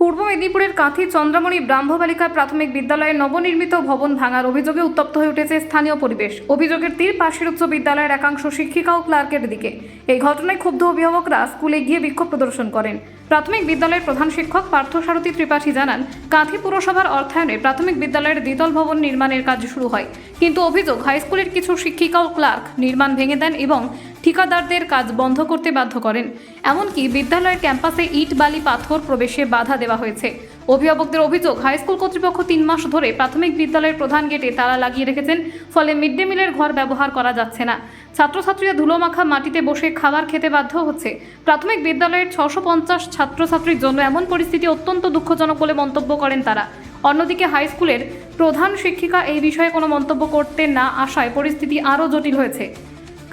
পূর্ব মেদিনীপুরের কাঁথি চন্দ্রমণি ব্রাহ্ম বালিকা প্রাথমিক বিদ্যালয়ের নবনির্মিত ভবন ভাঙার অভিযোগে উত্তপ্ত হয়ে উঠেছে স্থানীয় পরিবেশ। অভিযোগের তীর পাশের উচ্চ বিদ্যালয়ের একাংশ শিক্ষিকা ও ক্লার্কের দিকে। এই ঘটনায় ক্ষুব্ধ অভিভাবকরা স্কুলে গিয়ে বিক্ষোভ প্রদর্শন করেন। প্রাথমিক বিদ্যালয়ের প্রধান শিক্ষক পার্থসারথী ত্রিপাঠী জানান, কাঁথি পুরসভার অর্থায়নে প্রাথমিক বিদ্যালয়ের দ্বিতল ভবন নির্মাণের কাজ শুরু হয়। কিন্তু অভিযোগ, হাইস্কুলের কিছু শিক্ষিকা ও ক্লার্ক নির্মাণ ভেঙে দেন এবং ঠিকাদারদের কাজ বন্ধ করতে বাধ্য করেন। এমনকি বিদ্যালয়ের ক্যাম্পাসে ইট, বালি, পাথর প্রবেশে বাধা দেওয়া হয়েছে। অভিভাবকদের অভিযোগ হাইস্কুল কর্তৃপক্ষ তিন মাস ধরে প্রাথমিক বিদ্যালয়ের প্রধান গেটে তালা লাগিয়ে রেখেছেন, ফলে মিড ডে মিলের ঘর ব্যবহার করা যাচ্ছে না। ছাত্রছাত্রীরা ধুলোমাখা মাটিতে বসে খাবার খেতে বাধ্য হচ্ছে। প্রাথমিক বিদ্যালয়ের ছশো পঞ্চাশ ছাত্রছাত্রীর জন্য এমন পরিস্থিতি অত্যন্ত দুঃখজনক বলে মন্তব্য করেন তারা। অন্যদিকে হাই স্কুলের প্রধান শিক্ষিকা এই বিষয়ে কোনো মন্তব্য করতে না আসায় পরিস্থিতি আরও জটিল হয়েছে।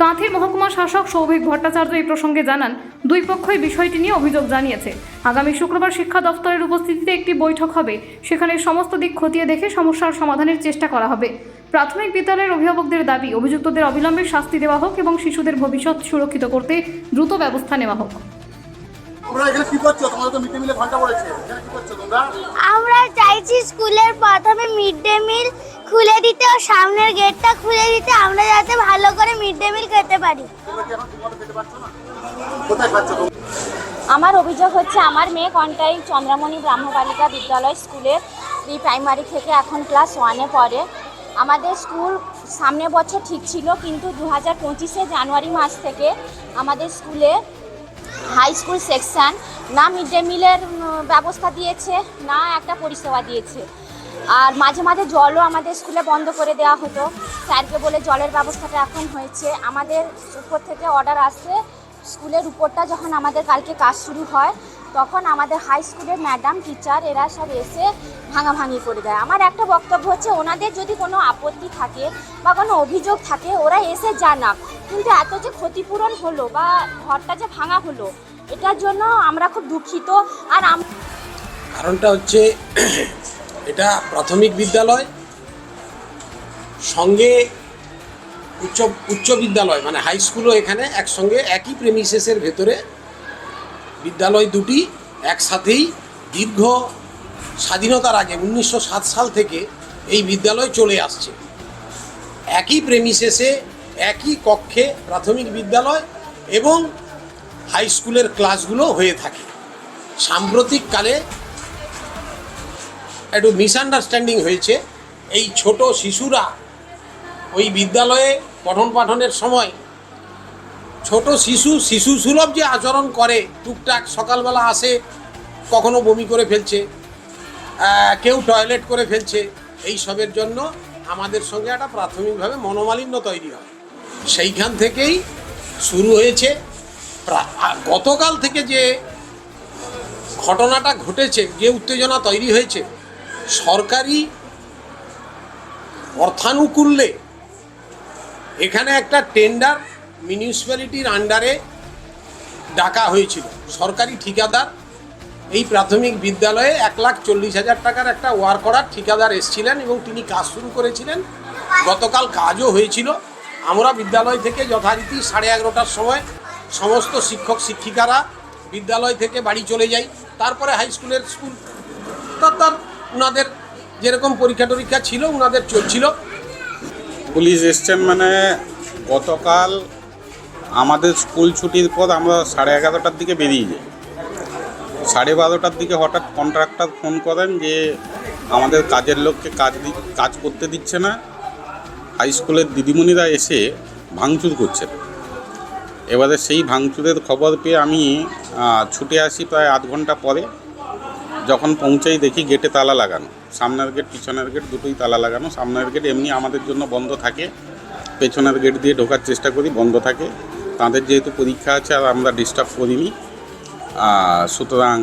কাঁথির মহকুমা শাসক সৌভিক ভট্টাচার্য এই প্রসঙ্গে জানান দুই পক্ষই বিষয়টি নিয়ে অভিযোগ জানিয়েছে। আগামী শুক্রবার শিক্ষা দপ্তরের উপস্থিতিতে একটি বৈঠক হবে। সেখানে সমস্ত দিক খতিয়ে দেখে সমস্যার সমাধানের চেষ্টা করা হবে। প্রাথমিক বিদ্যালয়ের অভিভাবকদের দাবি অভিযুক্তদের অবিলম্বে শাস্তি দেওয়া হোক এবং শিশুদের ভবিষ্যৎ সুরক্ষিত করতে দ্রুত ব্যবস্থা নেওয়া হোক। তোমরা এখানে কি করছ? তোমাদের তো মিড ডে মিলে ঘণ্টা পড়েছে। এখানে কি করছ তোমরা? আমরা চাইছি স্কুলের প্রথমে মিড ডে মিল খুলে দিতে ও সামনের গেটটা খুলে দিতে আমরা যাতে ভালো করে মিড ডে মিল খেতে পারি। আমার অভিযোগ হচ্ছে, আমার মেয়ে কন্টাই চন্দ্রমণি ব্রাহ্ম বালিকা বিদ্যালয় স্কুলের প্রি প্রাইমারি থেকে এখন ক্লাস ওয়ানে পড়ে। আমাদের স্কুল সামনে বছর ঠিক ছিল, কিন্তু দু হাজার পঁচিশে জানুয়ারি মাস থেকে আমাদের স্কুলে হাই স্কুল সেকশন না মিড ডে মিলের ব্যবস্থা দিয়েছে, না একটা পরিষেবা দিয়েছে। আর মাঝে মাঝে জলও আমাদের স্কুলে বন্ধ করে দেওয়া হতো। স্যারকে বলে জলের ব্যবস্থাটা এখন হয়েছে। আমাদের উপর থেকে অর্ডার আসছে। স্কুলের উপরটা যখন আমাদের কালকে কাজ শুরু হয়, তখন আমাদের হাই স্কুলের ম্যাডাম টিচার এরা সব এসে ভাঙাভাঙি করে দেয়। আমার একটা বক্তব্য হচ্ছে, ওনাদের যদি কোনো আপত্তি থাকে বা কোনো অভিযোগ থাকে, ওরা এসে জানাক। কিন্তু এত যে ক্ষতিপূরণ হলো বা ঘরটা যে ভাঙা হলো, এটার জন্য আমরা খুব দুঃখিত। আর কারণটা হচ্ছে এটা প্রাথমিক বিদ্যালয়, সঙ্গে উচ্চ উচ্চ বিদ্যালয় মানে হাই স্কুলও এখানে একসঙ্গে একই প্রেমিসেসের ভেতরে বিদ্যালয় দুটি একসাথেই দীর্ঘ স্বাধীনতার আগে উনিশশো সাত সাল থেকে এই বিদ্যালয় চলে আসছে। একই প্রেমিসেসে একই কক্ষে প্রাথমিক বিদ্যালয় এবং হাই স্কুলের ক্লাসগুলো হয়ে থাকে। সাম্প্রতিককালে একটু মিসআন্ডারস্ট্যান্ডিং হয়েছে। এই ছোট শিশুরা ওই বিদ্যালয়ে পঠন পাঠনের সময় ছোট শিশু শিশু সুলভ যে আচরণ করে, টুকটাক সকালবেলা আসে, কখনো বমি করে ফেলছে কেউ টয়লেট করে ফেলছে, এই সবের জন্য আমাদের সঙ্গে একটা প্রাথমিকভাবে মনোমালিন্য তৈরি হয়। সেইখান থেকেই শুরু হয়েছে। গতকাল থেকে যে ঘটনাটা ঘটেছে, যে উত্তেজনা তৈরি হয়েছে সরকারি অর্থানুকূল্যে এখানে একটা টেন্ডার মিউনিসিপ্যালিটির আন্ডারে ডাকা হয়েছিল। সরকারি ঠিকাদার এই প্রাথমিক বিদ্যালয়ে এক লাখ চল্লিশ হাজার টাকার একটা ওয়ার করার ঠিকাদার এসেছিলেন এবং তিনি কাজ শুরু করেছিলেন। গতকাল কাজও হয়েছিল। আমরা বিদ্যালয় থেকে যথারীতি সাড়ে এগারোটার সময় সমস্ত শিক্ষক শিক্ষিকারা বিদ্যালয় থেকে বাড়ি চলে যাই। তারপরে হাই স্কুলের স্কুল তার তার ওনাদের যেরকম পরীক্ষা টরীক্ষা ছিল ওনাদের চলছিল পুলিশ এসছেন মানে গতকাল আমাদের স্কুল ছুটির পর আমরা সাড়ে এগারোটার দিকে বেরিয়ে যাই। সাড়ে বারোটার দিকে হঠাৎ কন্ট্রাক্টর ফোন করেন যে আমাদের কাজের লোককে কাজ কাজ করতে দিচ্ছে না। হাই স্কুলের দিদিমণিরা এসে ভাঙচুর করছেন। এবারে সেই ভাঙচুরের খবর পেয়ে আমি ছুটে আসি প্রায় আধ ঘণ্টা পরে। যখন পৌঁছাই দেখি গেটে তালা লাগানো। সামনের গেট পিছনের গেট দুটোই তালা লাগানো। সামনের গেট এমনি আমাদের জন্য বন্ধ থাকে। পেছনের গেট দিয়ে ঢোকার চেষ্টা করি, বন্ধ থাকে। তাদের যেহেতু পরীক্ষা আছে আর আমরা ডিস্টার্ব করিনি। সুতরাং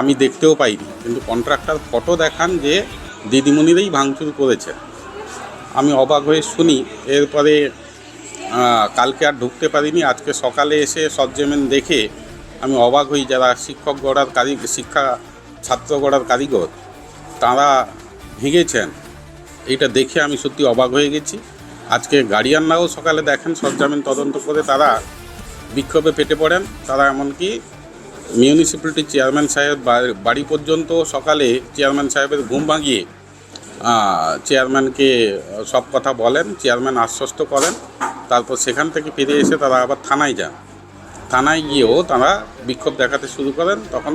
আমি দেখতেও পাইনি। কিন্তু কন্ট্রাক্টর ফটো দেখান যে দিদিমণিরাই ভাঙচুর করেছে আমি অবাক হয়ে শুনি, এরপরে কালকে আর ঢুকতে পারিনি। আজকে সকালে এসে সরজমিন দেখে আমি অবাক হই যারা শিক্ষক গড়ার কারি শিক্ষা ছাত্র গড়ার কারিগর, তারা ভেঙেছেন। এইটা দেখে আমি সত্যি অবাক হয়ে গেছি। আজকে গার্ডিয়ানরাও সকালে দেখেন সরজামিন তদন্ত করে তারা বিক্ষোভে পেটে পড়েন। তারা এমনকি মিউনিসিপ্যালিটির চেয়ারম্যান সাহেব বাড়ি পর্যন্ত সকালে চেয়ারম্যান সাহেবের ঘুম ভাঙিয়ে চেয়ারম্যানকে সব কথা বলেন চেয়ারম্যান আশ্বস্ত করেন। তারপর সেখান থেকে ফিরে এসে তারা আবার থানায় যান। থানায় গিয়েও তারা বিক্ষোভ দেখাতে শুরু করেন তখন